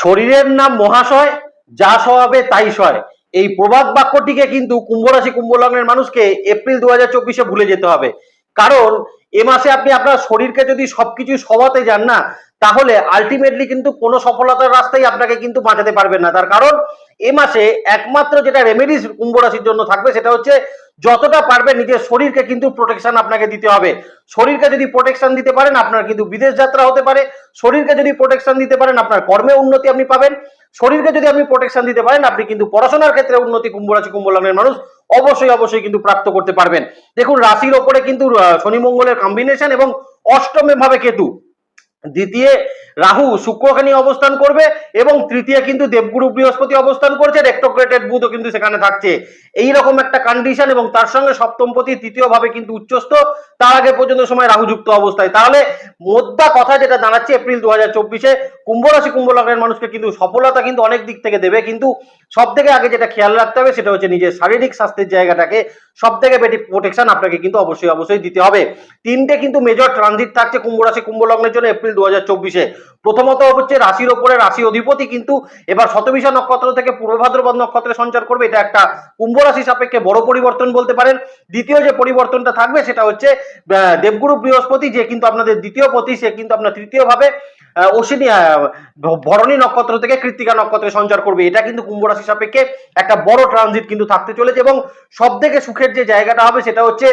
শরীরের নাম মহাশয়, যা স্বভাবে তাই সয় এই প্রবাদ বাক্যটিকে কিন্তু কুম্ভ রাশি কুম্ভ লগ্নের মানুষকে এপ্রিল দু হাজার চব্বিশে ভুলে যেতে হবে। কারণ, এ মাসে আপনি আপনার শরীরকে যদি সবকিছু সবাতে যান না, তাহলে আলটিমেটলি কিন্তু কোনো সফলতার রাস্তায় আপনাকে কিন্তু বাঁচাতে পারবেন না। তার কারণ এ মাসে একমাত্র যেটা রেমেডিস কুম্ভ রাশির জন্য থাকবে সেটা হচ্ছে যতটা পারবে নিজের শরীরকে কিন্তু প্রোটেকশন আপনাকে দিতে হবে। শরীরকে যদি প্রোটেকশন দিতে পারেন, আপনার কিন্তু বিদেশ যাত্রা হতে পারে। শরীরকে যদি প্রোটেকশন দিতে পারেন, আপনার কর্মে উন্নতি আপনি পাবেন। শরীরকে যদি আপনি প্রোটেকশন দিতে পারেন, আপনি কিন্তু পড়াশোনার ক্ষেত্রে উন্নতি, কুম্ভ রাশি, কুম্ভ লগ্নের মানুষ অবশ্যই অবশ্যই কিন্তু প্রাপ্ত করতে পারবেন। দেখুন, রাশির ওপরে কিন্তু শনি মঙ্গলের কম্বিনেশন এবং অষ্টমে ভাবে কেতু। দ্বিতীয়, রাহু শুক্রখানি অবস্থান করবে এবং তৃতীয় কিন্তু দেবগুরু বৃহস্পতি অবস্থান করছে রেক্টোগ্রেটেড বুধও কিন্তু সেখানে থাকছে। এই রকম একটা কন্ডিশন এবং তার সঙ্গে সপ্তমপতি তৃতীয় ভাবে কিন্তু উচ্চস্থ, তার আগে পর্যন্ত সময় রাহু যুক্ত অবস্থায়। তাহলে মোদ্দা কথা যেটা দাঁড়াচ্ছে এপ্রিল দু হাজার চব্বিশে কুম্ভ রাশি কুম্ভ লগ্নের মানুষকে কিন্তু সফলতা কিন্তু অনেক দিক থেকে দেবে, কিন্তু সব থেকে আগে যেটা খেয়াল রাখতে হবে সেটা হচ্ছে নিজের শারীরিক স্বাস্থ্যের জায়গাটাকে সব থেকে বেশি প্রোটেকশন আপনাকে কিন্তু অবশ্যই অবশ্যই দিতে হবে। তিনটে কিন্তু মেজর ট্রানজিট থাকছে কুম্ভ রাশি কুম্ভ লগ্নের জন্য এপ্রিল দু প্রথমত হচ্ছে রাশির ওপরে রাশি অধিপতি কিন্তু এবার শতবিশা নক্ষত্র থেকে পূর্ব ভাদ্রপদ নক্ষত্রে সঞ্চার করবে এটা একটা কুম্ভ রাশি সাপেক্ষে বড় পরিবর্তন বলতে পারেন। দ্বিতীয় যে পরিবর্তনটা থাকবে সেটা হচ্ছে দেবগুরু বৃহস্পতি যে কিন্তু আপনাদের দ্বিতীয় পতি সে কিন্তু আপনার তৃতীয় ভাবে আহ, অশ্বিনী ভরণী নক্ষত্র থেকে কৃত্তিকা নক্ষত্রে সঞ্চার করবে। এটা কিন্তু কুম্ভ রাশি সাপেক্ষে একটা বড় ট্রানজিট কিন্তু থাকতে চলেছে এবং সব থেকে সুখের যে জায়গাটা হবে সেটা হচ্ছে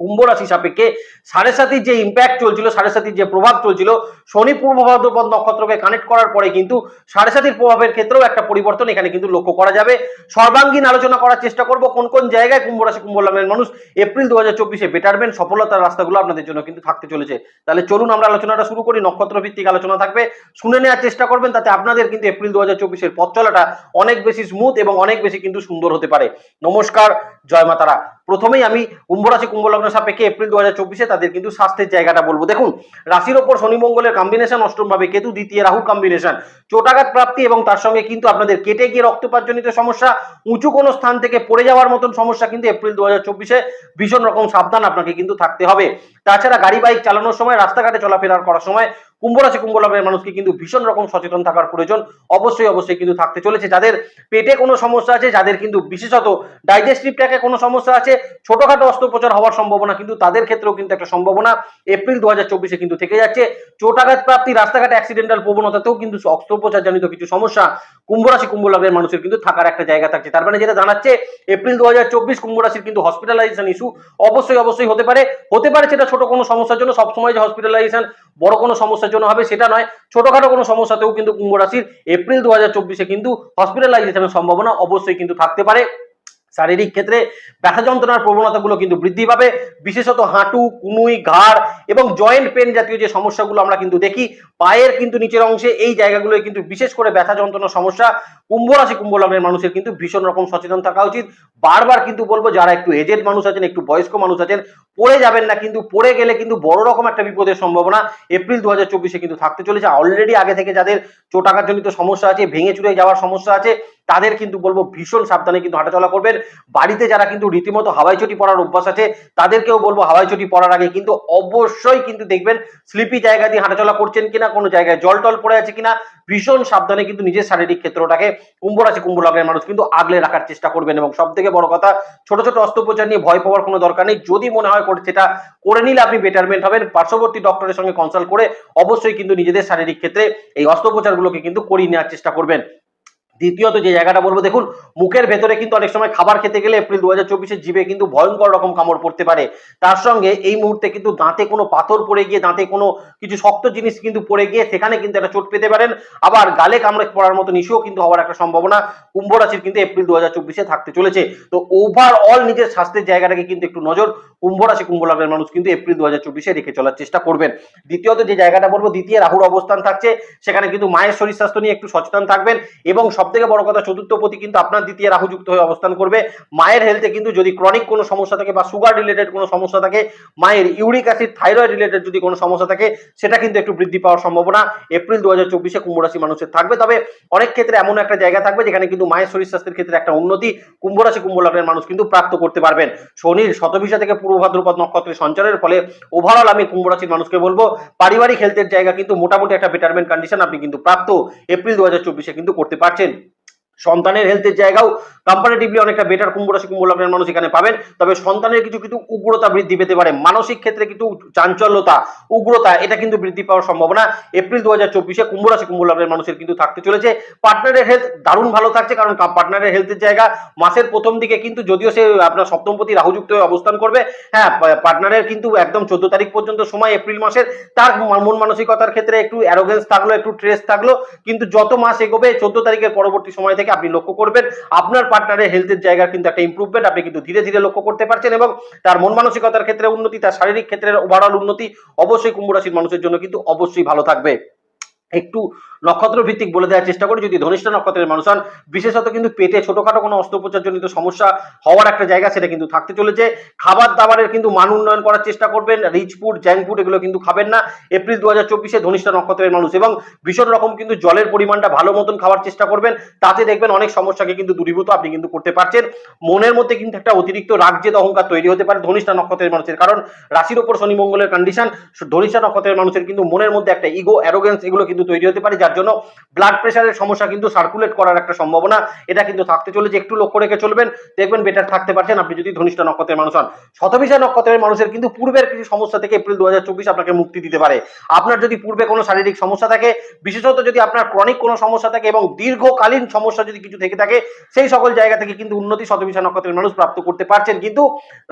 কুম্ভ রাশি সাপেক্ষে সাড়ে সাতির যে ইম্প্যাক্ট চলছিল, সাড়ে সাতির যে প্রভাব চলছিল, শনি পূর্ব ভাদ্রপদ নক্ষত্রকে কানেক্ট করার পরে কিন্তু সাড়ে সাতির প্রভাবের ক্ষেত্রেও একটা পরিবর্তন এখানে কিন্তু লক্ষ্য করা যাবে। সর্বাঙ্গীন আলোচনা করার চেষ্টা করব, কোন কোন জায়গায় কুম্ভ রাশি, কুম্ভ লগ্নের মানুষ এপ্রিল দু হাজার চব্বিশে বেটারবেন সফলতার রাস্তাগুলো আপনাদের জন্য কিন্তু থাকতে চলেছে। তাহলে চলুন আমরা আলোচনাটা শুরু করি নক্ষত্র ভিত্তিক আলোচনা থাকবে। শুনে নেওয়ার চেষ্টা করবেন, তাতে আপনাদের কিন্তু এপ্রিল দু হাজার চব্বিশের পথ চলাটা অনেক বেশি স্মুথ এবং অনেক বেশি কিন্তু সুন্দর হতে পারে। নমস্কার, জয় মাতারা। প্রথমেই আমি কুম্ভ রাশি, কুম্ভ লগ্ন সাপেক্ষে এপ্রিল দু হাজার চব্বিশে তাদের কিন্তু স্বাস্থ্যের জায়গাটা বলব। দেখুন, রাশির ওপর শনি মঙ্গলের কম্বিনেশন অষ্টম ভাবে কেতু, দ্বিতীয় রাহু কম্বিনেশন চোটাঘাত প্রাপ্তি এবং তার সঙ্গে কিন্তু আপনাদের কেটে গিয়ে রক্তপাতজনিত সমস্যা, উঁচু কোনো স্থান থেকে পড়ে যাওয়ার মতন সমস্যা কিন্তু এপ্রিল দু হাজার চব্বিশে ভীষণ রকম সাবধান আপনাকে কিন্তু থাকতে হবে। তাছাড়া গাড়ি, বাইক চালানোর সময়, রাস্তাঘাটে চলাফেরা করার সময় কুম্ভ রাশি কুম্ভ লগ্নের মানুষকে কিন্তু ভীষণ রকম সচেতন থাকার প্রয়োজন। অবশ্যই অবশ্যই কিন্তু থাকতে চলেছে। যাদের পেটে কোনো সমস্যা আছে, যাদের কিন্তু বিশেষত ডাইজেস্টিভ ট্র্যাকে কোনো সমস্যা আছে, ছোটখাটো অস্ত্রোপচার হওয়ার সম্ভাবনা কিন্তু তাদের ক্ষেত্রেও কিন্তু একটা সম্ভাবনা এপ্রিল দু হাজার চব্বিশে কিন্তু থেকে যাচ্ছে। চোটাঘাত প্রাপ্তি, রাস্তাঘাটে অ্যাক্সিডেন্টাল প্রবণতাতেও কিন্তু অস্ত্রোপচার জনিত কিছু সমস্যা কুম্ভ রাশি কুম্ভ লগ্নের মানুষের কিন্তু থাকার একটা জায়গা থাকছে। তার মানে যেটা জানাচ্ছে, এপ্রিল দু হাজার চব্বিশ কুম্ভ রাশির কিন্তু হসপিটালাইজেশন ইস্যু অবশ্যই অবশ্যই হতে পারে। হতে পারে সেটা ছোট কোনো সমস্যার জন্য সবসময় যে হসপিটালাইজেশন বড় কোনো সমস্যার জন্য হবে সেটা নয়। ছোটখাটো কোনো সমস্যাতেও কিন্তু কুম্ভ রাশির এপ্রিল দু কিন্তু হসপিটালাইজেশনের সম্ভাবনা অবশ্যই কিন্তু থাকতে পারে। শারীরিক ক্ষেত্রে ব্যথা যন্ত্রণার প্রবণতাগুলো কিন্তু বৃদ্ধি পাবে। বিশেষত হাঁটু, কুনুই, ঘাড় এবং জয়েন্ট পেন জাতীয় যে সমস্যাগুলো আমরা কিন্তু দেখি, পায়ের কিন্তু নিচের অংশে এই জায়গাগুলোয় কিন্তু বিশেষ করে ব্যথা যন্ত্রণার সমস্যা। কুম্ভ রাশি কুম্ভ লগ্নের মানুষের কিন্তু ভীষণ রকম সচেতন থাকা উচিত। বারবার কিন্তু বলব, যারা একটু এজেড মানুষ আছেন, একটু বয়স্ক মানুষ আছেন, পড়ে যাবেন না কিন্তু, পড়ে গেলে কিন্তু বড় রকম একটা বিপদের সম্ভাবনা এপ্রিল দু হাজার কিন্তু থাকতে চলেছে। অলরেডি আগে থেকে যাদের চোটাঘাতজনিত সমস্যা আছে, ভেঙে চুরে যাওয়ার সমস্যা আছে তাদের কিন্তু বলব ভীষণ সাবধানে কিন্তু হাঁটাচলা করবেন। বাড়িতে যারা কিন্তু রীতিমতো হাওয়াই চটি পরার অভ্যাস আছে, তাদেরকেও বলব হাওয়াই চটি পরার আগে কিন্তু অবশ্যই কিন্তু দেখবেন স্লিপি জায়গা দিয়ে হাঁটাচলা করছেন কিনা, কোনো জায়গায় জল টল পড়ে আছে কিনা, ভীষণ সাবধানে কিন্তু নিজের শারীরিক ক্ষেত্রটাকে কুম্ভ রাশি কুম্ভ লগ্নের মানুষ কিন্তু আগলে রাখার চেষ্টা করবেন। এবং সব থেকে বড় কথা, ছোট ছোট অস্ত্রোপচার নিয়ে ভয় পাওয়ার কোনো দরকার নেই। যদি মনে হয় করে সেটা করে নিলে আপনি বেটারমেন্ট হবেন। পার্শ্ববর্তী ডক্টরের সঙ্গে কনসাল্ট করে অবশ্যই কিন্তু নিজেদের শারীরিক ক্ষেত্রে এই অস্ত্রোপচারগুলোকে কিন্তু করিয়ে নেওয়ার চেষ্টা করবেন। দ্বিতীয়ত যে জায়গাটা বলব, দেখুন, মুখের ভেতরে কিন্তু অনেক সময় খাবার খেতে গেলে এপ্রিল দু হাজার চব্বিশে জিভে কিন্তু ভয়ঙ্কর রকম কামড় পড়তে পারে। তার সঙ্গে এই মুহূর্তে কিন্তু দাঁতে কোনো পাথর পড়ে গিয়ে, দাঁতে কোনো কিছু শক্ত জিনিস কিন্তু পড়ে গিয়ে সেখানে কিন্তু একটা চোট পেতে পারেন। আবার গালে কামড়ে পড়ার মতো ইস্যুও কিন্তু হওয়ার একটা সম্ভাবনা কুম্ভ রাশির কিন্তু এপ্রিল দু হাজার চব্বিশে থাকতে চলেছে। তো ওভারঅল নিজের স্বাস্থ্যের জায়গাটাকে কিন্তু একটু নজর কুম্ভ রাশি, কুম্ভ লগ্নের মানুষ কিন্তু এপ্রিল দু হাজার চব্বিশে রেখে চলার চেষ্টা করবেন। দ্বিতীয়ত যে জায়গাটা বলব, দ্বিতীয় রাহুর অবস্থান থাকছে, সেখানে কিন্তু মায়ের শরীর স্বাস্থ্য নিয়ে একটু সচেতন থাকবেন এবং সব থেকে বড় কথা, চতুর্থ পতি কিন্তু আপনার দ্বিতীয় রাহুযুক্ত হয়ে অবস্থান করবে। মায়ের হেলথে কিন্তু যদি ক্রনিক কোনো সমস্যা থাকে বা সুগার রিলেটেড কোনো সমস্যা থাকে, মায়ের ইউরিক অ্যাসিড থাইরয়েড রিলেটেড যদি কোনো সমস্যা থাকে, সেটা কিন্তু একটু বৃদ্ধি পাওয়ার সম্ভাবনা। এপ্রিল দু হাজার চব্বিশে কুম্ভ রাশি মানুষের থাকবে। তবে অনেক ক্ষেত্রে এমন একটা জায়গা থাকবে যেখানে কিন্তু মায়ের শরীর স্বাস্থ্যের ক্ষেত্রে একটা উন্নতি কুম্ভ রাশি, কুম্ভ লগ্নের মানুষ কিন্তু প্রাপ্ত করতে পারবেন। শনির শতভিসা থেকে পূর্ব ভাদ্রপদ নক্ষত্রের সঞ্চারের ফলে ওভারঅল আমি কুম্ভ রাশির মানুষকে বলব, পারিবারিক হেলথের জায়গা কিন্তু মোটামুটি একটা বেটারমেন্ট কন্ডিশন আপনি কিন্তু প্রাপ্ত এপ্রিল দু হাজার চব্বিশে কিন্তু করতে পারছেন। সন্তানের হেলথের জায়গাও কম্পারেটিভলি অনেকটা বেটার কুম্ভ রাশি, কুম্ভ লগ্নের মানুষ এখানে পাবেন। তবে সন্তানের কিছু কিছু উগ্রতা বৃদ্ধি পেতে পারে। মানসিক ক্ষেত্রে কিন্তু চাঞ্চল্যতা, উগ্রতা, এটা কিন্তু বৃদ্ধি পাওয়ার সম্ভাবনা। এপ্রিল দু হাজার চব্বিশে কুম্ভ রাশি, কুম্ভ লগ্নের মানুষের কিন্তু থাকতে চলেছে। পার্টনারের হেলথ দারুণ ভালো থাকছে, কারণ পার্টনারের হেলথের জায়গা মাসের প্রথম দিকে কিন্তু যদিও সে আপনার সপ্তমপতি রাহুযুক্ত হয়ে অবস্থান করবে হ্যাঁ পার্টনারের কিন্তু একদম চোদ্দ তারিখ পর্যন্ত সময় এপ্রিল মাসের। তার মন মানসিকতার ক্ষেত্রে একটু অ্যারোগেন্স থাকল, একটু ট্রেস থাকল। কিন্তু যত মাস এগোবে, চোদ্দ তারিখের পরবর্তী সময় থেকে আপনি লক্ষ্য করবেন, আপনার পার্টনারের হেলথের জায়গার কিন্তু একটা ইম্প্রুভমেন্ট আপনি কিন্তু ধীরে ধীরে লক্ষ্য করতে পারছেন এবং তার মন মানসিকতার ক্ষেত্রে উন্নতি, তার শারীরিক ক্ষেত্রের ওভারঅল উন্নতি অবশ্যই কুম্ভ রাশির মানুষের জন্য কিন্তু অবশ্যই ভালো থাকবে। একটু নক্ষত্র ভিত্তিক বলে দেওয়ার চেষ্টা করি। যদি ধনিষ্ঠ নক্ষত্রের মানুষ হন, বিশেষত কিন্তু পেটে ছোটখাটো কোনো অস্ত্রোপচার জনিত সমস্যা হওয়ার একটা জায়গা সেটা কিন্তু থাকতে চলেছে। খাবার দাবারের কিন্তু মান উন্নয়ন করার চেষ্টা করবেন। রিচ ফুড জ্যাঙ্ক ফুড এগুলো কিন্তু খাবেন না। এপ্রিল দু হাজার চব্বিশে ধনিষ্ঠ নক্ষত্রের মানুষ এবং ভীষণ রকম কিন্তু জলের পরিমাণটা ভালো মতন খাওয়ার চেষ্টা করবেন। তাতে দেখবেন অনেক সমস্যাকে কিন্তু দূরীভূত আপনি কিন্তু করতে পারছেন। মনের মধ্যে কিন্তু একটা অতিরিক্ত রাগ জেদ অহংকার তৈরি হতে পারে ধনিষ্ঠ নক্ষত্রের মানুষের। কারণ রাশির ওপর শনি মঙ্গলের কন্ডিশন ধনিষ্ঠ নক্ষত্রের মানুষের কিন্তু মনের মধ্যে একটা ইগো অ্যারোগেন্স এগুলো কিন্তু তৈরি হতে পারে যার জন্য ব্লাড প্রেশারের সমস্যা কিন্তু সার্কুলেট করার একটা সম্ভাবনা, এটা কিন্তু থাকতে চলেছে, একটু লক্ষ্য রেখে চলবেন, দেখবেন বেটার থাকতে পারছেন, আপনি যদি ধনিষ্ঠ নক্ষত্রের মানুষ হন। শতভিষা নক্ষত্রের মানুষের কিন্তু পূর্বের কিছু সমস্যা থেকে এপ্রিল দু হাজার চব্বিশ আপনাকে মুক্তি দিতে পারে। আপনার যদি পূর্বে কোনো শারীরিক সমস্যা থাকে, বিশেষত যদি আপনার ক্রনিক কোনো সমস্যা থাকে এবং দীর্ঘকালীন সমস্যা যদি কিছু থেকে থাকে, সেই সকল জায়গা থেকে কিন্তু উন্নতি শতভিষা নক্ষত্রের মানুষ প্রাপ্ত করতে পারছেন। কিন্তু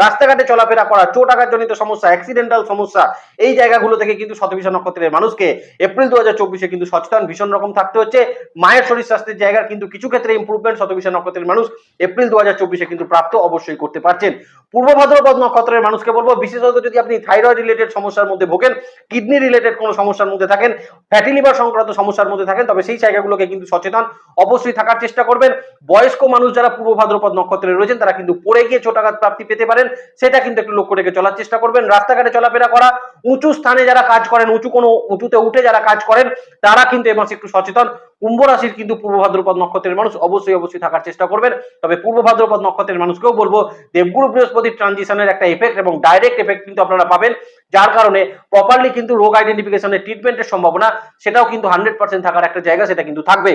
রাস্তাঘাটে চলাফেরা করা চোট আঘাতজনিত সমস্যা অ্যাক্সিডেন্টাল সমস্যা, এই জায়গাগুলো থেকে কিন্তু শতভিষা নক্ষত্রের মানুষকে এপ্রিল দু হাজার কিন্তু সচেতন ভীষণ রকম থাকতে হচ্ছে। মায়ের শরীর স্বাস্থ্যের জায়গার কিন্তু কিছু ক্ষেত্রে ইম্প্রুভমেন্ট শতভিষা নক্ষত্রের মানুষ এপ্রিল দু হাজার কিন্তু প্রাপ্ত অবশ্যই করতে পারছেন। পূর্ব ভাদ্রপদ নক্ষত্রের মানুষকে বলব, বিশেষত যদি আপনি থাইরয়েড রিলেটেড সমস্যার মধ্যে ভোগেন কিডনি রিলেটেড কোনো সমস্যার মধ্যে থাকেন ফ্যাটি লিভার সংক্রান্ত সমস্যার মধ্যে থাকেন, তবে সেই জায়গাগুলোকে কিন্তু সচেতন অবশ্যই থাকার চেষ্টা করবেন। বয়স্ক মানুষ যারা পূর্ব ভাদ্রপদ নক্ষত্রে রয়েছেন, তারা কিন্তু পড়ে গিয়ে ছোটাঘাত প্রাপ্তি পেতে পারেন। সেটা কিন্তু একটু লক্ষ্য রেখে চলার চেষ্টা করবেন। রাস্তাঘাটে চলাফেরা করা, উঁচু স্থানে যারা কাজ করেন, উঁচু কোনো, উঁচুতে উঠে যারা কাজ করেন, তারা কিন্তু মাসে একটু সচেতন। কুম্ভ রাশির কিন্তু পূর্ব ভাদ্রপদ নক্ষত্রের মানুষ অবশ্যই অবশ্যই থাকার চেষ্টা করবেন। তবে পূর্ব ভাদ্রপদ নক্ষত্রের মানুষকেও বলব, দেবগুরু বৃহস্পতির ট্রানজিশনের একটা এফেক্ট এবং ডাইরেক্ট এফেক্ট কিন্তু আপনারা পাবেন। যার কারণে প্রপারলি কিন্তু রোগ আইডেন্টিফিকেশনের ট্রিটমেন্টের সম্ভাবনা, সেটাও কিন্তু হান্ড্রেড পার্সেন্ট থাকার একটা জায়গা, সেটা কিন্তু থাকবে।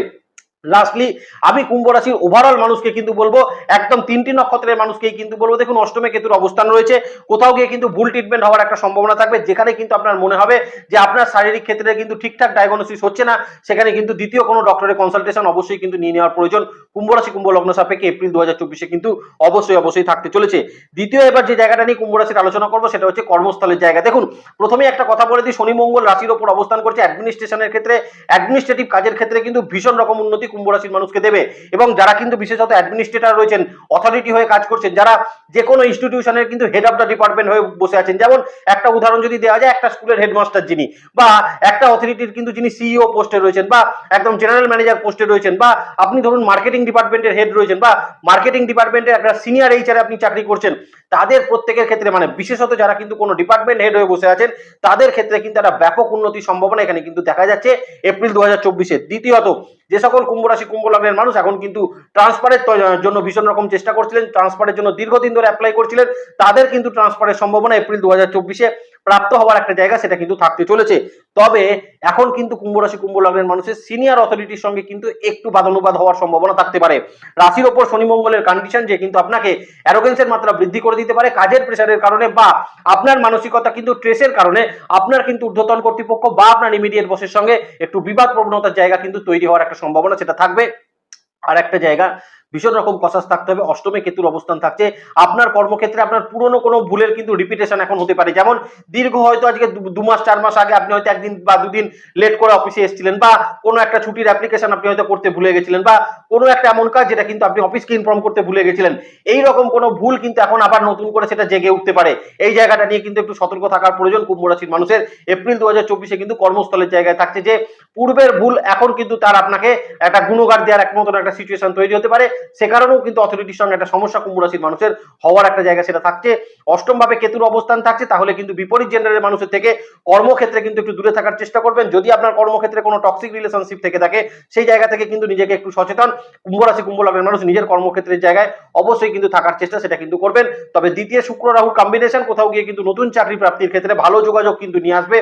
লাস্টলি আমি কুম্ভ রাশির ওভারঅল মানুষকে কিন্তু বলব, একদম তিনটি নক্ষত্রের মানুষকেই কিন্তু বলব। দেখুন, অষ্টমে কেতুর অবস্থান রয়েছে, কোথাও গিয়ে কিন্তু ভুল ট্রিটমেন্ট হওয়ার একটা সম্ভাবনা থাকবে, যেখানে কিন্তু আপনার মনে হবে যে আপনার শারীরিক ক্ষেত্রে কিন্তু ঠিকঠাক ডায়াগনোসিস হচ্ছে না, সেখানে কিন্তু দ্বিতীয় কোনো ডক্টরের কনসালটেশন অবশ্যই কিন্তু নিয়ে নেওয়ার প্রয়োজন। কুম্ভ রাশি, কুম্ভ লগ্ন সাপেক্ষে এপ্রিল দু হাজার চব্বিশে কিন্তু অবশ্যই অবশ্যই থাকতে চলেছে। দ্বিতীয় এবার যে জায়গাটা নিয়ে কুম্ভ রাশির আলোচনা করব, সেটা হচ্ছে কর্মস্থলের জায়গা। দেখুন প্রথমে একটা কথা বলে দিই, শনি মঙ্গল রাশির ওপর অবস্থান করছে অ্যাডমিনিস্ট্রেশনের ক্ষেত্রে অ্যাডমিনিস্ট্রেটিভ কাজের ক্ষেত্রে কিন্তু ভীষণ রকম উন্নতি কুম্ভ রাশির মানুষকে দেবে। এবং যারা কিন্তু বিশেষত অ্যাডমিনিস্ট্রেটর রয়েছেন অথরিটি হয়ে কাজ করছেন, যারা যে কোনো ইনস্টিটিউশনের কিন্তু হেড অফ দ্য ডিপার্টমেন্ট হয়ে বসে আছেন, যেমন একটা উদাহরণ যদি দেওয়া যায়, একটা স্কুলের হেডমাস্টার যিনি, বা একটা অথরিটির কিন্তু যিনি সিইও পোস্টে রয়েছেন, বা একদম জেনারেল ম্যানেজার পোস্টে রয়েছেন, বা আপনি ধরুন মার্কেটিং ডিপার্টমেন্টের হেড রয়েছেন, বা মার্কেটিং ডিপার্টমেন্টের একটা সিনিয়র এইচআরে আপনি চাকরি করছেন, তাদের প্রত্যেকের ক্ষেত্রে মানে বিশেষত যারা কিন্তু কোনো ডিপার্টমেন্ট হেড হয়ে বসে আছেন, তাদের ক্ষেত্রে কিন্তু একটা ব্যাপক উন্নতির সম্ভাবনা এখানে কিন্তু দেখা যাচ্ছে এপ্রিল দু হাজার দ্বিতীয়ত যে সকল কুম্ভ রাশি, কুম্ভ লগ্নের মানুষ এখন কিন্তু ট্রান্সফারের জন্য ভীষণ রকম চেষ্টা করছিলেন ট্রান্সফারের জন্য দীর্ঘদিন ধরে অ্যাপ্লাই করছিলেন। তাদের কিন্তু ট্রান্সফারের সম্ভাবনা এপ্রিল দু হাজার চব্বিশে। প্রাপ্ত হওয়ার একটা জায়গা সেটা কিন্তু থাকতে চলেছে। তবে এখন কিন্তু কুম্ভ রাশি, কুম্ভ লগ্নের মানুষের সিনিয়র অথরিটির সঙ্গে কিন্তু একটু বাদানুবাদ হওয়ার সম্ভাবনা থাকতে পারে। রাশির ওপর শনি মঙ্গলের কন্ডিশন যে কিন্তু আপনাকে অ্যারোগেন্সের মাত্রা বৃদ্ধি করে দিতে পারে, কাজের প্রেশারের কারণে বা আপনার মানসিকতা কিন্তু ট্রেসের কারণে আপনার কিন্তু ঊর্ধ্বতন কর্তৃপক্ষ বা আপনার ইমিডিয়েট বসের সঙ্গে একটু বিবাদ প্রবণতার জায়গা কিন্তু তৈরি হওয়ার একটা সম্ভাবনা সেটা থাকবে। আর একটা জায়গা ভীষণ রকম কসাস থাকতে হবে। অষ্টমে কেতুর অবস্থান থাকছে। আপনার কর্মক্ষেত্রে আপনার পুরনো কোনো ভুলের কিন্তু রিপিটেশন এখন হতে পারে। যেমন দীর্ঘ হয়তো আজকে দু- মাস, চার মাস আগে আপনি হয়তো একদিন বা দুদিন লেট করে অফিসে এসেছিলেন বা কোনো একটা ছুটির অ্যাপ্লিকেশন আপনি হয়তো করতে ভুলে গেছিলেন বা কোনো একটা এমন কাজ যেটা কিন্তু আপনি অফিসকে ইনফর্ম করতে ভুলে গেছিলেন। এই রকম কোনো ভুল কিন্তু এখন আবার নতুন করে সেটা জেগে উঠতে পারে। এই জায়গাটা নিয়ে কিন্তু একটু সতর্ক থাকার প্রয়োজন কুম্ভ রাশির মানুষের। এপ্রিল দু হাজার চব্বিশে কিন্তু কর্মস্থলের জায়গায় থাকছে যে, পূর্বের ভুল এখন কিন্তু তার আপনাকে একটা গুণগার দেওয়ার এক মতন একটা সিচুয়েশন তৈরি হতে পারে। সে কারণেও কিন্তু অথরিটির সঙ্গে একটা সমস্যা কুম্ভ রাশির মানুষের হওয়ার একটা জায়গা সেটা থাকছে। অষ্টম ভাবে কেতুর অবস্থান থাকছে, তাহলে কিন্তু বিপরীত জেন্ডারের মানুষের থেকে কর্মক্ষেত্রে কিন্তু একটু দূরে থাকার চেষ্টা করবেন। যদি আপনার কর্মক্ষেত্রে কোনো টক্সিক রিলেশনশিপ থেকে থাকে, সেই জায়গা থেকে কিন্তু নিজেকে একটু সচেতন। কুম্ভ রাশি কুম্ভ লগ্নের মানুষ নিজের কর্মক্ষেত্রের জায়গায় অবশ্যই কিন্তু থাকার চেষ্টা সেটা কিন্তু করবেন। তবে দ্বিতীয় শুক্র রাহু কম্বিনেশন কোথাও গিয়ে কিন্তু নতুন চাকরি প্রাপ্তির ক্ষেত্রে ভালো যোগাযোগ কিন্তু নিয়ে আসবে।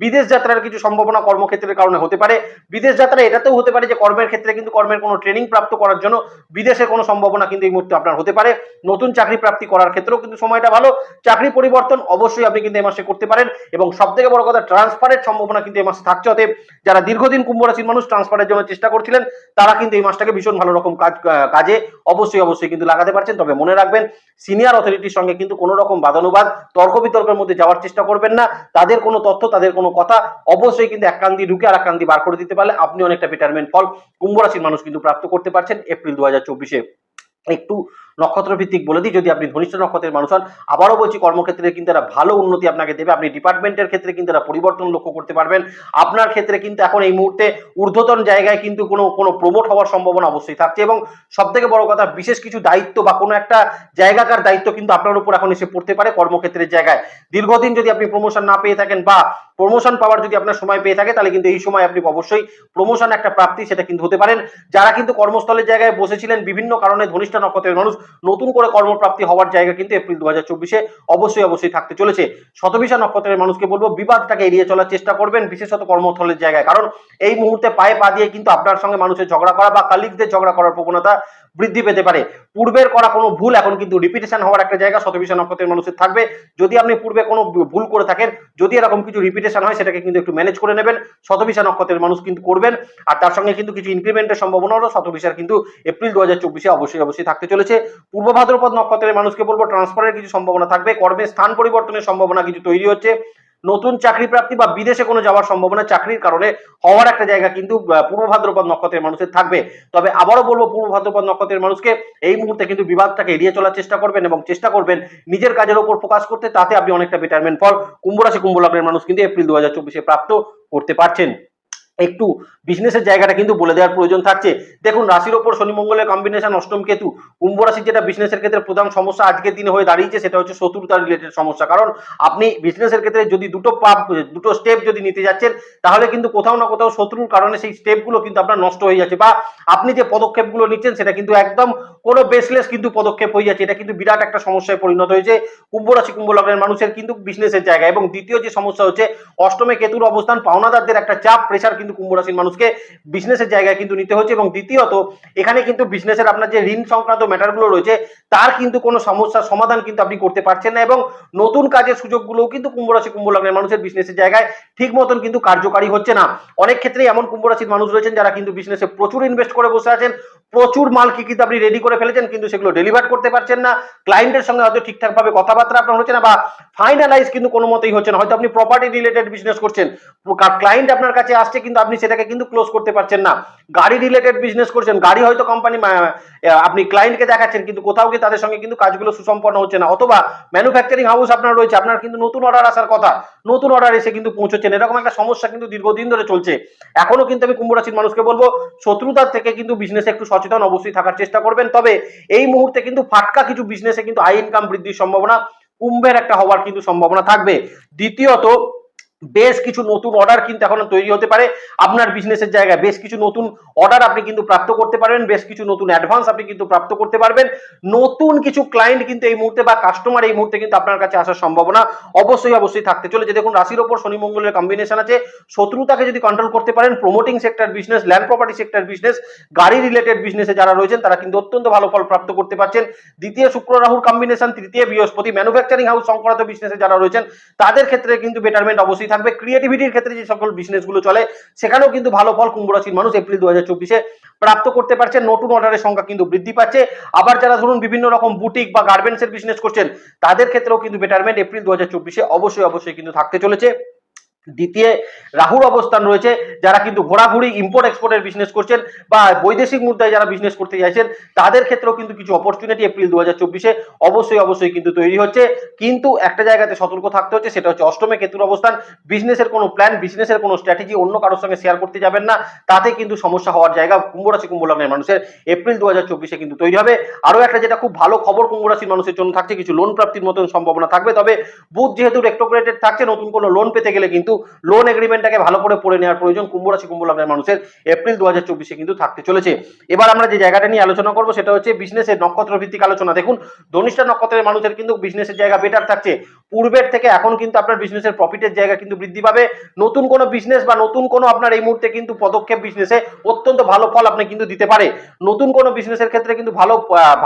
বিদেশ যাত্রার কিছু সম্ভাবনা কর্মক্ষেত্রের কারণে হতে পারে। বিদেশ যাত্রা এটাতেও হতে পারে যে কর্মের ক্ষেত্রে কিন্তু কর্মের কোনো ট্রেনিং প্রাপ্ত করার জন্য বিদেশের কোনো সম্ভাবনা কিন্তু এই মুহূর্তে আপনার হতে পারে। নতুন চাকরি প্রাপ্তি করার ক্ষেত্রেও কিন্তু সময়টা ভালো। চাকরি পরিবর্তন অবশ্যই আপনি কিন্তু এই মাসে করতে পারেন এবং সব থেকে বড় কথা ট্রান্সফারের সম্ভাবনা কিন্তু এই মাসে থাকছে। অতএব যারা দীর্ঘদিন কুম্ভ রাশির মানুষ ট্রান্সফারের জন্য চেষ্টা করছিলেন, তারা কিন্তু এই মাসটাকে ভীষণ ভালো রকম কাজ কাজে অবশ্যই অবশ্যই কিন্তু লাগাতে পারছেন। তবে মনে রাখবেন সিনিয়র অথরিটির সঙ্গে কিন্তু কোনো রকম বাদানুবাদ, তর্ক বিতর্কের মধ্যে যাওয়ার চেষ্টা করবেন না। তাদের কোনো তথ্য, তাদের কোনো কথা অবশ্যই কিন্তু এক কান্দি ঢুকে আর এক কান্দি বার করে দিতে পারলে আপনি অনেকটা বেটারমেন্ট ফল কুম্ভ রাশির মানুষ কিন্তু প্রাপ্ত করতে পারছেন। এপ্রিল দু হাজার চব্বিশে একটু নক্ষত্র ভিত্তিক বলে দিই। যদি আপনি ধনিষ্ঠ নক্ষত্রের মানুষ হন, আবারও বলছি কর্মক্ষেত্রে কিন্তু একটা ভালো উন্নতি আপনাকে দেবে। আপনি ডিপার্টমেন্টের ক্ষেত্রে কিন্তু একটা পরিবর্তন লক্ষ্য করতে পারবেন। আপনার ক্ষেত্রে কিন্তু এখন এই মুহূর্তে ঊর্ধ্বতন জায়গায় কিন্তু কোনো কোনো প্রমোট হওয়ার সম্ভাবনা অবশ্যই থাকছে এবং সব থেকে বড় কথা, বিশেষ কিছু দায়িত্ব বা কোনো একটা জায়গাকার দায়িত্ব কিন্তু আপনার উপর এখন এসে পড়তে পারে কর্মক্ষেত্রের জায়গায়। দীর্ঘদিন যদি আপনি প্রমোশন না পেয়ে থাকেন বা প্রমোশন পাওয়ার যদি আপনার সময় পেয়ে থাকে, তাহলে কিন্তু এই সময় আপনি অবশ্যই প্রমোশন একটা প্রাপ্তি সেটা কিন্তু হতে পারেন। যারা কিন্তু কর্মস্থলের জায়গায় বসেছিলেন, বিভিন্ন কারণে ধনিষ্ঠ নক্ষত্রের মানুষ নতুন করে কর্মপ্রাপ্তি হওয়ার জায়গা কিন্তু এপ্রিল দু হাজার চব্বিশে অবশ্যই অবশ্যই থাকতে চলেছে। শতবিশা নক্ষত্রের মানুষকে বলব, বিবাদটাকে এড়িয়ে চলার চেষ্টা করবেন, বিশেষত কর্মস্থলের জায়গায়। কারণ এই মুহূর্তে পায়ে পা দিয়ে কিন্তু আপনার সঙ্গে মানুষের ঝগড়া করা বা কালিকদের ঝগড়া করার প্রবণতা বৃদ্ধি পেতে পারে। পূর্বের করা কোনো ভুল এখন কিন্তু রিপিটেশন হওয়ার একটা জায়গা শতবিশা নক্ষত্রের মানুষের থাকবে। যদি আপনি পূর্বে কোনো ভুল করে থাকেন, যদি এরকম কিছু রিপিটেশন হয়, সেটাকে কিন্তু একটু ম্যানেজ করে নেবেন। শতবিশা নক্ষত্রের মানুষ কিন্তু করবেন। আর তার সঙ্গে কিন্তু কিছু ইনক্রিমেন্টের সম্ভাবনাও শতবিশার কিন্তু এপ্রিল দু হাজার চব্বিশে অবশ্যই অবশ্যই থাকতে চলেছে। পূর্ব ভাদ্রপদ নক্ষত্রের মানুষকে বলব ট্রান্সফারের কিছু সম্ভাবনা থাকবে। কর্মের স্থান পরিবর্তনের সম্ভাবনা কিছু তৈরি হচ্ছে। নতুন চাকরি প্রাপ্তি বা বিদেশে কোনো যাওয়ার সম্ভাবনা চাকরির কারণে হওয়ার একটা জায়গা কিন্তু পূর্ব ভাদ্রপদ নক্ষত্রের মানুষের থাকবে। তবে আবারও বলব, পূর্ব ভাদ্রপদ নক্ষত্রের মানুষকে এই মুহূর্তে কিন্তু বিবাদটাকে এড়িয়ে চলার চেষ্টা করবেন এবং চেষ্টা করবেন নিজের কাজের ওপর ফোকাস করতে, তাতে আপনি অনেকটা বেটারমেন্ট ফল কুম্ভরাশি কুম্ভ লগ্নের মানুষ কিন্তু এপ্রিল দু হাজার প্রাপ্ত করতে পারছেন। একটু বিজনেসের জায়গাটা কিন্তু বলে দেওয়ার প্রয়োজন থাকছে। দেখুন, রাশির ওপর শনি মঙ্গলের কম্বিনেশন অষ্টম কেতু। কুম্ভ রাশির যেটা বিজনেসের ক্ষেত্রে প্রধান সমস্যা আজকের দিনে হয়ে দাঁড়িয়েছে, সেটা হচ্ছে শত্রুতা রিলেটেড সমস্যা। কারণ আপনি বিজনেসের ক্ষেত্রে যদি দুটো পাপ, দুটো স্টেপ যদি নিতে যাচ্ছেন, তাহলে কিন্তু কোথাও না কোথাও শত্রুর কারণে সেই স্টেপগুলো কিন্তু আপনার নষ্ট হয়ে যাচ্ছে বা আপনি যে পদক্ষেপগুলো নিচ্ছেন, সেটা কিন্তু একদম কোনো বেসলেস কিন্তু পদক্ষেপ হয়ে যাচ্ছে। এটা কিন্তু বিরাট একটা সমস্যায় পরিণত হয়েছে কুম্ভ রাশি, কুম্ভ লগ্নের মানুষের কিন্তু বিজনেসের জায়গা। এবং দ্বিতীয় যে সমস্যা হচ্ছে, অষ্টমে কেতুর অবস্থান পাওনাদারদের একটা চাপ প্রেশার কিন্তু কুম্ভ রাশির মানুষকে বিজনেসের জায়গায় কিন্তু নিতে হচ্ছে এবং দ্বিতীয়ত, এখানে কিন্তু বিজনেসের আপনার যে ঋণ সংক্রান্ত ম্যাটারগুলো রয়েছে, তার কিন্তু কোনো সমস্যার সমাধান কিন্তু আপনি করতে পারছেন না এবং নতুন কাজের সুযোগগুলোও কিন্তু কুম্ভ রাশি, কুম্ভ লগ্নের মানুষের বিজনেসের জায়গায় ঠিক মতন কিন্তু কার্যকারী হচ্ছে না। অনেক ক্ষেত্রেই এমন কুম্ভ রাশির মানুষ রয়েছেন যারা কিন্তু বিজনেসে প্রচুর ইনভেস্ট করে বসে আছেন, প্রচুর মাল কি কিন্তু আপনি রেডি করে ফেলেছেন কিন্তু সেগুলো ডেলিভার করতে পারছেন না ক্লায়েন্টের সঙ্গে হয়তো ঠিকঠাক ভাবে কথাবার্তা আপনার হচ্ছে না বা ফাইনালাইজ কিন্তু কোনো মতেই হচ্ছে না। হয়তো আপনি প্রপার্টি রিলেটেড বিজনেস করছেন ক্লায়েন্ট আপনার কাছে আসছে কিন্তু আপনি সেটাকে কিন্তু ক্লোজ করতে পারছেন না। গাড়ি রিলেটেড বিজনেস করছেন, গাড়ি হয়তো কোম্পানি আপনি ক্লায়েন্টকে দেখাচ্ছেন, কিন্তু কোথাও গিয়ে তাদের সঙ্গে কিন্তু কাজগুলো সুসম্পন্ন হচ্ছে না। অথবা ম্যানুফ্যাকচারিং হাউস আপনার রয়েছে, আপনার কিন্তু নতুন অর্ডার আসার কথা। নতুন অর্ডার এসে কিন্তু পৌঁছচ্ছেন। এরকম একটা সমস্যা কিন্তু দীর্ঘদিন ধরে চলছে। এখনও কিন্তু আমি কুম্ভ রাশির মানুষকে বলব, শত্রুতার থেকে কিন্তু বিজনেসে একটু সচেতন অবশ্যই থাকার চেষ্টা করবেন। তবে এই মুহূর্তে কিন্তু ফাটকা কিছু বিজনেসে কিন্তু আই ইনকাম বৃদ্ধির সম্ভাবনা, কুম্ভের একটা হওয়ার কিন্তু সম্ভাবনা থাকবে। দ্বিতীয়ত বেশ কিছু নতুন অর্ডার কিন্তু এখন তৈরি হতে পারে। আপনার বিজনেসের জায়গায় বেশ কিছু নতুন অর্ডার আপনি কিন্তু প্রাপ্ত করতে পারবেন, বেশ কিছু নতুন অ্যাডভান্স আপনি কিন্তু প্রাপ্ত করতে পারবেন। নতুন কিছু ক্লায়েন্ট কিন্তু এই মুহূর্তে বা কাস্টমার এই মুহূর্তে কিন্তু আপনার কাছে আসার সম্ভাবনা অবশ্যই অবশ্যই থাকতে চলে চলেছে। দেখুন, রাশির ওপর শনি মঙ্গলের কম্বিনেশন আছে। শত্রুতাকে যদি কন্ট্রোল করতে পারেন promoting sector business land property sector business গাড়ি রিলেটেড বিজনেসে যারা রয়েছেন, তারা কিন্তু অত্যন্ত ভালো ফল প্রাপ্ত করতে পারছেন। দ্বিতীয় শুক্র রাহুর কম্বিনেশন তৃতীয় বৃহস্পতি ম্যানুফ্যাকচারিং হাউস সংক্রান্ত বিজনেসে যারা রয়েছেন, তাদের ক্ষেত্রে কিন্তু বেটারমেন্ট অবশ্যই থাকবে। ক্রিয়েটিভিটির ক্ষেত্রে যে সকল বিজনেসগুলো চলে, সেখানেও কিন্তু ভালো ফল কুম্ভ রাশির মানুষ এপ্রিল দু হাজার চব্বিশে প্রাপ্ত করতে পারছে। নতুন অর্ডারের সংখ্যা কিন্তু বৃদ্ধি পাচ্ছে। আবার যারা ধরুন বিভিন্ন রকম বুটিক বা গার্মেন্টস এর বিজনেস করছেন, তাদের ক্ষেত্রেও কিন্তু বেটারমেন্ট এপ্রিল দু হাজার চব্বিশে অবশ্যই অবশ্যই কিন্তু থাকতে চলেছে। দ্বিতীয় রাহুর অবস্থান রয়েছে, যারা কিন্তু ঘোরাঘুরি ইম্পোর্ট এক্সপোর্টের বিজনেস করছেন বা বৈদেশিক মুদ্রায় যারা বিজনেস করতে চাইছেন, তাদের ক্ষেত্রেও কিন্তু কিছু অপরচুনিটি এপ্রিল দু অবশ্যই অবশ্যই কিন্তু তৈরি হচ্ছে। কিন্তু একটা জায়গাতে সতর্ক থাকতে হচ্ছে, সেটা হচ্ছে অষ্টমে কেতুর অবস্থান। বিজনেসের কোনো প্ল্যান বিজনেসের কোনো স্ট্র্যাটেজি অন্য কারোর সঙ্গে শেয়ার করতে যাবেন না। তাতে কিন্তু সমস্যা হওয়ার জায়গা কুম্ভ রাশি, কুম্ভ লগ্নের মানুষের এপ্রিল দু কিন্তু তৈরি হবে। আরও একটা যেটা খুব ভালো খবর, কুম্ভ রাশির মানুষের জন্য থাকছে, কিছু লোন প্রাপ্তির মতন সম্ভাবনা থাকবে। তবে বুধ যেহেতু রেক্টোগ্রেটেড থাকছে, নতুন কোনো লোন পেতে গেলে কিন্তু লোন এগ্রিমেন্টটাকে ভালো করে পড়ে নেওয়ার প্রয়োজন কুম্ভ রাশি, কুম্ভ লগ্নের মানুষের এপ্রিল দু হাজার চব্বিশে কিন্তু থাকতে চলেছে। এবার আমরা যে জায়গাটা নিয়ে আলোচনা করব সেটা হচ্ছে বিজনেসের নক্ষত্র ভিত্তিক আলোচনা। দেখুন, ধনিষ্ঠা নক্ষত্রের মানুষের কিন্তু বিজনেসের জায়গা বেটার থাকছে। পূর্বের থেকে এখন কিন্তু আপনার বিজনেসের প্রফিটের জায়গা কিন্তু বৃদ্ধি পাবে। নতুন কোনো বিজনেস বা নতুন কোনো আপনার এই মুহূর্তে কিন্তু পদক্ষেপ বিজনেসে অত্যন্ত ভালো ফল আপনি কিন্তু দিতে পারে। নতুন কোনো বিজনেসের ক্ষেত্রে কিন্তু ভালো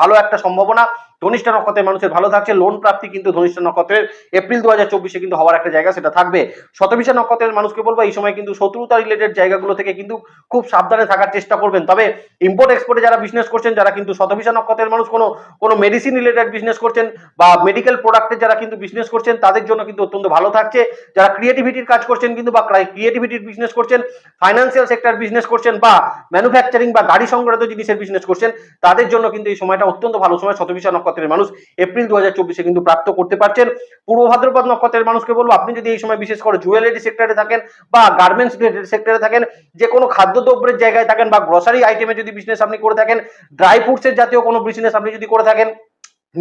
ভালো একটা সম্ভাবনা। ধনিষ্ঠা নক্ষত্রের মানুষের ভালো থাকছে লোন প্রাপ্তি কিন্তু ধনিষ্ঠা নক্ষত্রের এপ্রিল দু হাজার চব্বিশে কিন্তু হওয়ার একটা জায়গা সেটা থাকবে। শতবিশা নক্ষত্রের মানুষকে বলব, এই সময় কিন্তু শত্রুতা রিলেটেড জায়গাগুলো থেকে কিন্তু খুব সাবধানে থাকার চেষ্টা করবেন। তবে ইম্পোর্ট এক্সপোর্টে যারা বিজনেস করছেন, যারা কিন্তু শতবিশা নক্ষত্রের মানুষ, কোনো কোনো মেডিসিন রিলেটেড বিজনেস করছেন বা মেডিকেল প্রোডাক্টের যারা কিন্তু বিজনেস করছেন, তাদের জন্য কিন্তু অত্যন্ত ভালো থাকছে। যারা ক্রিয়েটিভিটির কাজ করছেন কিন্তু বা ক্রিয়েটিভিটির বিজনেস করছেন ফাইন্যান্সিয়াল সেক্টর বিজনেস করছেন বা ম্যানুফ্যাকচারিং বা গাড়ি সংক্রান্ত জিনিসের বিজনেস করছেন, তাদের জন্য কিন্তু এই সময়টা অত্যন্ত ভালো। সময় শতবিশা নক্ষত্রের মানুষ এপ্রিল দু হাজার কিন্তু প্রাপ্ত করতে পারছেন। পূর্ব ভাদ্রপদ নক্ষত্রের মানুষকে বলব, আপনি যদি এই সময় বিশেষ করে জুয়েলারি সেক্টরে থাকেন বা গার্মেন্টস সেক্টরে থাকেন, যে কোনো খাদ্যদ্রব্যের জায়গায় থাকেন বা গ্রসারি আইটেমে যদি বিজনেস আপনি করে থাকেন ড্রাই ফ্রুটসের জাতীয় কোনো বিজনেস আপনি যদি করে থাকেন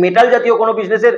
মেটাল জাতীয় কোনো বিজনেসের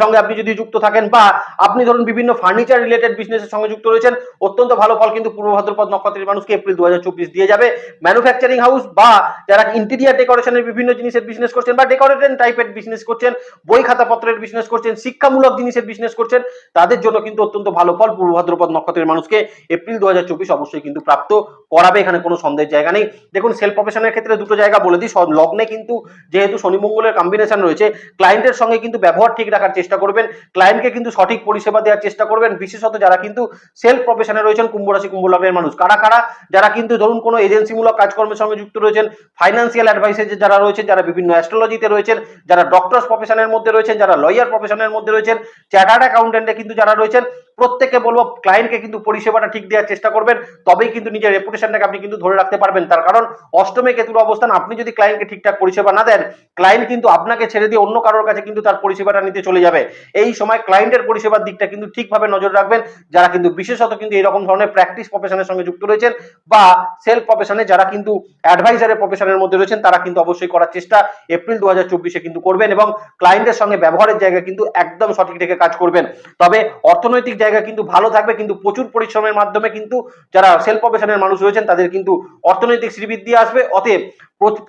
সঙ্গে আপনি যদি যুক্ত থাকেন বা আপনি ধরুন বিভিন্ন ফার্নিচার রিলেটেড বিজনেসের সঙ্গে যুক্ত রয়েছেন, অত্যন্ত ভালো ফল কিন্তু পূর্ব ভাদ্রপদ নক্ষত্রের মানুষকে এপ্রিল দু হাজার চব্বিশ দিয়ে যাবে। ম্যানুফ্যাকচারিং হাউস বা যারা ইন্টেরিয়ার ডেকোরেশনের বিভিন্ন জিনিসের বিজনেস করছেন বা ডেকোরেশন টাইপের বিজনেস করছেন, বই খাতাপত্রের বিজনেস করছেন, শিক্ষামূলক জিনিসের বিজনেস করছেন, তাদের জন্য কিন্তু অত্যন্ত ভালো ফল পূর্ব ভাদ্রপদ নক্ষত্রের মানুষকে এপ্রিল দু হাজার চব্বিশ অবশ্যই কিন্তু প্রাপ্ত করাবে, এখানে কোনো সন্দেহের জায়গা নেই। দেখুন সেলফ প্রফেশনের ক্ষেত্রে দুটো জায়গা বলে দিই লগ্নে কিন্তু যেহেতু শনি মঙ্গলের কম্বিনেশন রয়েছে ক্লায়েন্টের সঙ্গে কিন্তু ব্যবহার ঠিক রাখার চেষ্টা করবেন। ক্লায়েন্টকে কিন্তু সঠিক পরিষেবা দেওয়ার চেষ্টা করবেন। বিশেষত যারা কিন্তু সেলফ প্রফেশনে রয়েছেন, কুম্ভ রাশি, কুম্ভ লগ্নের মানুষ। কারা কারা? যারা কিন্তু ধরুন কোনো এজেন্সিমূলক কাজকর্মের সঙ্গে যুক্ত রয়েছেন ফাইন্যান্সিয়াল অ্যাডভাইসে যারা রয়েছেন, যারা বিভিন্ন অ্যাস্ট্রোলজিতে রয়েছেন, যারা ডক্টরস প্রফেশনের মধ্যে রয়েছেন, যারা লয়ার প্রফেশনের মধ্যে রয়েছেন চার্টার্ড অ্যাকাউন্টেন্টে কিন্তু যারা রয়েছেন প্রত্যেককে বলব ক্লায়েন্টকে কিন্তু পরিষেবাটা ঠিক দেওয়ার চেষ্টা করবেন, তবেই কিন্তু নিজের রেপুটেশনটাকে আপনি কিন্তু ধরে রাখতে পারবেন। তার কারণ, অষ্টমে কেতুর অবস্থান, আপনি যদি ক্লায়েন্টকে ঠিকঠাক পরিষেবা না দেন ক্লায়েন্ট কিন্তু আপনাকে ছেড়ে দিয়ে অন্য কারোর কাছে কিন্তু তার পরিষেবাটা নিতে চলে যাবে। এই সময় ক্লায়েন্টের পরিষেবার দিকটা কিন্তু ঠিকভাবে নজর রাখবেন। যারা কিন্তু বিশেষত কিন্তু এরকম ধরনের প্র্যাকটিস প্রফেশনের সঙ্গে যুক্ত রয়েছেন বা সেলফ প্রফেশনে যারা কিন্তু অ্যাডভাইজারের প্রফেশনের মধ্যে রয়েছেন, তারা কিন্তু অবশ্যই করার চেষ্টা এপ্রিল দু হাজার চব্বিশে কিন্তু করবেন এবং ক্লায়েন্টের সঙ্গে ব্যবহারের জায়গা কিন্তু একদম সঠিক রেখে কাজ করবেন। তবে অর্থনৈতিক জায়গা কিন্তু ভালো থাকবে, কিন্তু প্রচুর পরিশ্রমের মাধ্যমে কিন্তু যারা সেলফ প্রফেশনের মানুষ রয়েছেন, তাদের কিন্তু অর্থনৈতিক শ্রীবৃদ্ধি আসবে। অতএব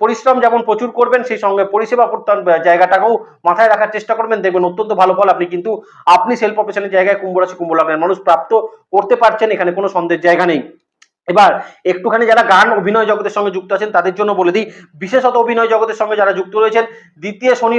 পরিশ্রম যেমন প্রচুর করবেন, সেই সঙ্গে পরিষেবা প্রত্যান জায়গাটাকেও মাথায় রাখার চেষ্টা করবেন। দেখবেন অত্যন্ত ভালো ফল আপনি কিন্তু, আপনি সেলফ প্রফেশনের জায়গায় কুম্ভ রাশি, কুম্ভ মানুষ প্রাপ্ত করতে পারছেন, এখানে কোনো সন্দেহের জায়গা নেই। এবার একটুখানি যারা গান অভিনয় জগতের সঙ্গে যুক্ত আছেন, তাদের জন্য বলে দিই, বিশেষত অভিনয় জগতের সঙ্গে যারা যুক্ত রয়েছেন, দ্বিতীয় শনি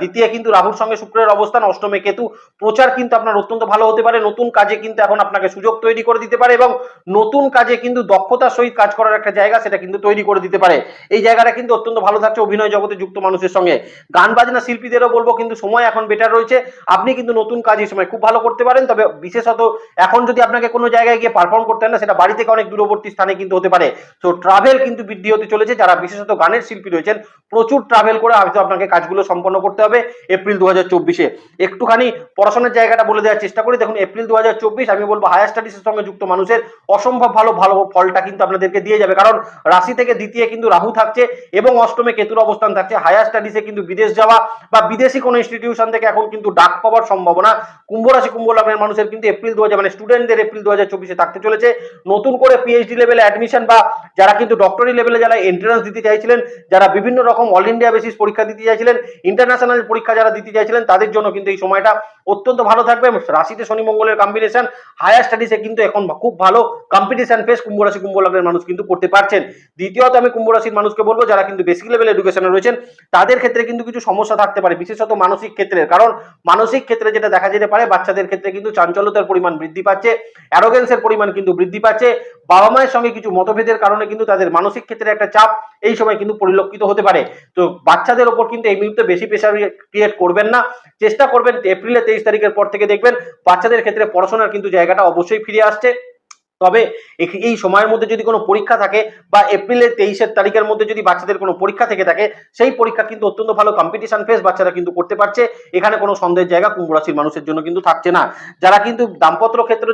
দ্বিতীয় কিন্তু রাহুর সঙ্গে শুক্রের অবস্থান, অষ্টমে কেতু, প্রচার কিন্তু আপনার অত্যন্ত ভালো হতে পারে, নতুন কাজে কিন্তু এখন আপনাকে সুযোগ তৈরি করে দিতে পারে এবং নতুন কাজে কিন্তু দক্ষতার সহিত কাজ করার একটা জায়গা সেটা কিন্তু তৈরি করে দিতে পারে। এই জায়গাটা কিন্তু অত্যন্ত ভালো থাকছে অভিনয় জগতে যুক্ত মানুষের সঙ্গে। গান বাজনা শিল্পীদেরও বলব, কিন্তু সময় এখন বেটার রয়েছে। আপনি কিন্তু নতুন কাজ এই সময় খুব ভালো করতে পারেন, তবে বিশেষত এখন যদি আপনাকে কোনো জায়গায় গিয়ে পারফর্ম করতে হয় না, সেটা বাড়ি থেকে অনেক দূরবর্তী স্থানে কিন্তু হতে পারে। তো ট্রাভেল কিন্তু বৃদ্ধি হতে চলেছে। যারা বিশেষত গানের শিল্পী রয়েছেন, প্রচুর ট্রাভেল করে হয়তো আপনাকে কাজগুলো সম্পন্ন করতে হবে এপ্রিল দু হাজার চব্বিশে। একটুখানি পড়াশোনার জায়গাটা বলে দেওয়ার চেষ্টা করি। দেখুন এপ্রিল দু হাজার চব্বিশ আমি বলব হায়ার স্টাডিজের সঙ্গে যুক্ত মানুষের অসম্ভব ভালো ভালো ফলটা কিন্তু আপনাদেরকে দিয়ে যাবে। কারণ রাশি থেকে দ্বিতীয় কিন্তু রাহু থাকছে এবং অষ্টমে কেতুর অবস্থান থাকছে। হায়ার স্টাডিজে কিন্তু বিদেশ যাওয়া বা বিদেশি কোনো ইনস্টিটিউশন থেকে এখন কিন্তু ডাক পাওয়ার সম্ভাবনা। কুম্ভ রাশি, কুম্ভ লগ্নের মানুষের কিন্তু এপ্রিল দু হাজার মানে স্টুডেন্টদের এপ্রিল দু হাজার চব্বিশে থাকতে চলেছে। নতুন করে পিএইচডি লেভেলে অ্যাডমিশন বা যারা কিন্তু ডক্টরি লেভেলে যারা এন্ট্রান্স দিতে চাইছিলেন, যারা বিভিন্ন রকম অল ইন্ডিয়া বেসিস পরীক্ষা দিতে চাইছিলেন ইন্টারন্যাশনাল পরীক্ষা যারা দিতে চাইছিলেন, তাদের জন্য কিন্তু এই সময়টা অত্যন্ত ভালো থাকবে রাশিতে শনি মঙ্গলের কম্বিনেশন হায়ার স্টাডিজে কিন্তু এখন খুব ভালো কম্পিটিশন ফেস কুম্ভ রাশি কুম্ভ লগ্নের মানুষ কিন্তু করতে পারছেন। দ্বিতীয়ত আমি কুম্ভ রাশির মানুষকে বলব, যারা কিন্তু বেসিক লেভেল এডুকেশনে রয়েছেন, তাদের ক্ষেত্রে কিন্তু কিছু সমস্যা থাকতে পারে, বিশেষত মানসিক ক্ষেত্রে কারণ মানসিক ক্ষেত্রে যেটা দেখা যেতে পারে, বাচ্চাদের ক্ষেত্রে কিন্তু চাঞ্চল্যতার পরিমাণ বৃদ্ধি পাচ্ছে অ্যারোগেন্সের পরিমাণ কিন্তু বৃদ্ধি পাচ্ছে বাবা মায়ের সঙ্গে কিছু মতভেদের কারণে কিন্তু তাদের মানসিক ক্ষেত্রে একটা চাপ এই সময় কিন্তু পরিলক্ষিত হতে পারে। তো বাচ্চাদের ওপর কিন্তু এই মুহূর্তে বেশি প্রেশার ক্রিয়েট করবেন না। চেষ্টা করবেন এপ্রিলের তেইশ তারিখের পর থেকে দেখবেন বাচ্চাদের ক্ষেত্রে পড়াশোনার কিন্তু জায়গাটা অবশ্যই ফিরে আসছে। তবে এই সময়ের মধ্যে যদি কোনো পরীক্ষা থাকে বা এপ্রিলের তেইশের তারিখের মধ্যে যদি বাচ্চাদের কোনো পরীক্ষা থেকে থাকে, সেই পরীক্ষা কিন্তু অত্যন্ত ভালো কম্পিটিশন ফেস বাচ্চারা কিন্তু করতে পারছে। এখানে কোনো সন্দেহের জায়গা কুম্ভ রাশির মানুষের জন্য কিন্তু থাকছে না। যারা কিন্তু দাম্পত্য ক্ষেত্রে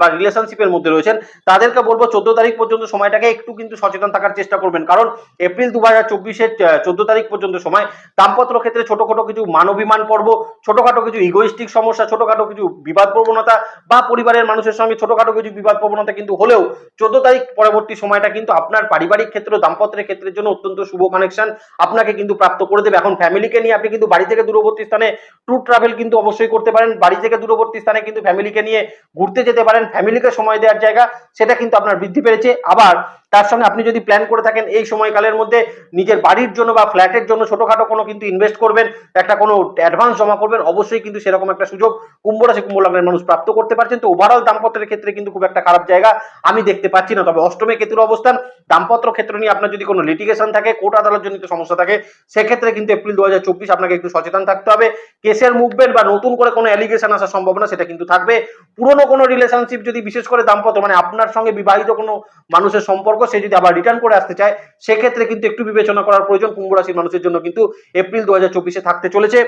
বা রিলেশনশিপের মধ্যে রয়েছেন, তাদেরকে বলব চোদ্দ তারিখ পর্যন্ত সময়টাকে একটু কিন্তু সচেতন থাকার চেষ্টা করবেন। কারণ এপ্রিল দু হাজার চব্বিশের চোদ্দ তারিখ পর্যন্ত সময় দাম্পত্য ক্ষেত্রে ছোটখাটো কিছু মানবিমান পর্ব, ছোটখাটো কিছু ইগোইস্টিক সমস্যা, ছোটখাটো কিছু বিবাদ প্রবণতা বা পরিবারের মানুষের সঙ্গে ছোটখাটো কিছু বিবাদ প্রবণতা কিন্তু হলেও চোদ্দ তারিখ পরবর্তী সময়টা কিন্তু আপনার পারিবারিক ক্ষেত্র, দাম্পত্যের ক্ষেত্রের জন্য অত্যন্ত শুভ কানেকশন আপনাকে কিন্তু প্রাপ্ত করে দেবে। এখন ফ্যামিলিকে নিয়ে আপনি কিন্তু বাড়ি থেকে দূরবর্তী স্থানে ট্যুর ট্রাভেল কিন্তু অবশ্যই করতে পারেন। বাড়ি থেকে দূরবর্তী স্থানে কিন্তু ফ্যামিলিকে নিয়ে ঘুরতে যেতে পারেন। ফ্যামিলিকে সময় দেওয়ার জায়গা, সেটা কিন্তু আপনার বৃদ্ধি পেয়েছে। আবার তার সঙ্গে আপনি যদি প্ল্যান করে থাকেন, এই সময়কালের মধ্যে নিজের বাড়ির জন্য বা ফ্ল্যাটের জন্য ছোটখাটো কোনো কিন্তু ইনভেস্ট করবেন, একটা কোনো অ্যাডভান্স জমা করবেন, অবশ্যই কিন্তু সেরকম একটা সুযোগ কুম্ভ রাশি, কুম্ভ লগ্নের মানুষ প্রাপ্ত করতে পারছেন। তো ওভারঅল দাম্পত্যের ক্ষেত্রে কিন্তু খুব একটা খারাপ জায়গা আমি দেখতে পাচ্ছি না। তবে অষ্টমে কেতুর অবস্থান, দাম্পত্য ক্ষেত্র নিয়ে আপনার যদি কোনো লিটিগেশন থাকে, কোর্ট আদালত জনিত সমস্যা থাকে, সেক্ষেত্রে কিন্তু এপ্রিল দু হাজার চব্বিশ আপনাকে একটু সচেতন থাকতে হবে। কেসের মুভমেন্ট বা নতুন করে কোনো অ্যালিগেশন আসার সম্ভাবনা সেটা কিন্তু থাকবে। পুরনো কোনো রিলেশনশিপ যদি বিশেষ করে দাম্পত্য মানে আপনার সঙ্গে বিবাহিত কোনো মানুষের সম্পর্ক সে যদি আবার রিটার্ন করে আসতে চায়, সেক্ষেত্রে কিন্তু একটু বিবেচনা করার প্রয়োজন কুম্ভ রাশির মানুষের জন্য। কিন্তু এপ্রিল দু হাজার থাকতে চলেছে।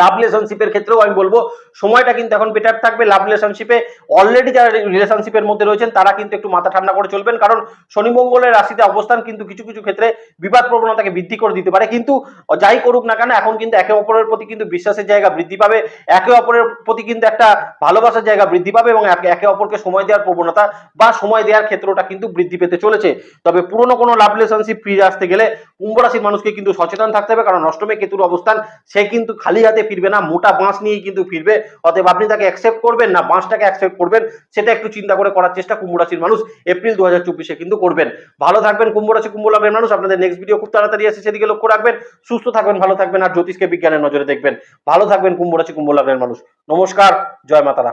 লাভ রিলেশনশিপের ক্ষেত্রেও আমি বলব, সময়টা কিন্তু এখন বেটার থাকবে লাভ রিলেশনশিপে অলরেডি যারা রিলেশনশিপের মধ্যে রয়েছেন, তারা কিন্তু একটু মাথা ঠান্ডা করে চলবেন, কারণ শনি মঙ্গলের রাশিতে অবস্থান কিন্তু কিছু কিছু ক্ষেত্রে বিবাদ প্রবণতাকে বৃদ্ধি করে দিতে পারে। কিন্তু যাই করুক না কেন, এখন কিন্তু একে অপরের প্রতি কিন্তু বিশ্বাসের জায়গা বৃদ্ধি পাবে, একে অপরের প্রতি কিন্তু একটা ভালোবাসার জায়গা বৃদ্ধি পাবে এবং একে অপরকে সময় দেওয়ার প্রবণতা বা সময় দেওয়ার ক্ষেত্রটা কিন্তু বৃদ্ধি পেতে চলেছে। তবে পুরনো কোনো লাভ রিলেশনশিপ ফিরে আসতে গেলে কুম্ভ রাশির মানুষকে কিন্তু সচেতন থাকতে হবে, কারণ অষ্টমে কেতুর অবস্থান, সে কিন্তু খালি হাতে ফিরবে না, মোটা বাঁশ নিয়েই কিন্তু ফিরবে। অতএব আপনি তাকে অ্যাকসেপ্ট করবেন না, বাঁশটাকে অ্যাকসেপ্ট করবেন, সেটা একটু চিন্তা করে করার চেষ্টা কুম্ভ রাশির মানুষ এপ্রিল দু হাজার চব্বিশে কিন্তু করবেন। ভালো থাকবেন কুম্ভ রাশি, কুম্ভ লগ্নের মানুষ। আপনাদের নেক্সট ভিডিও খুব তাড়াতাড়ি আসে সেদিকে লক্ষ্য রাখবেন। সুস্থ থাকবেন, ভালো থাকবেন, আর জ্যোতিষকে বিজ্ঞানের নজরে দেখবেন। ভালো থাকবেন কুম্ভ রাশি, কুম্ভ লগ্নের মানুষ। নমস্কার, জয় মাতারা।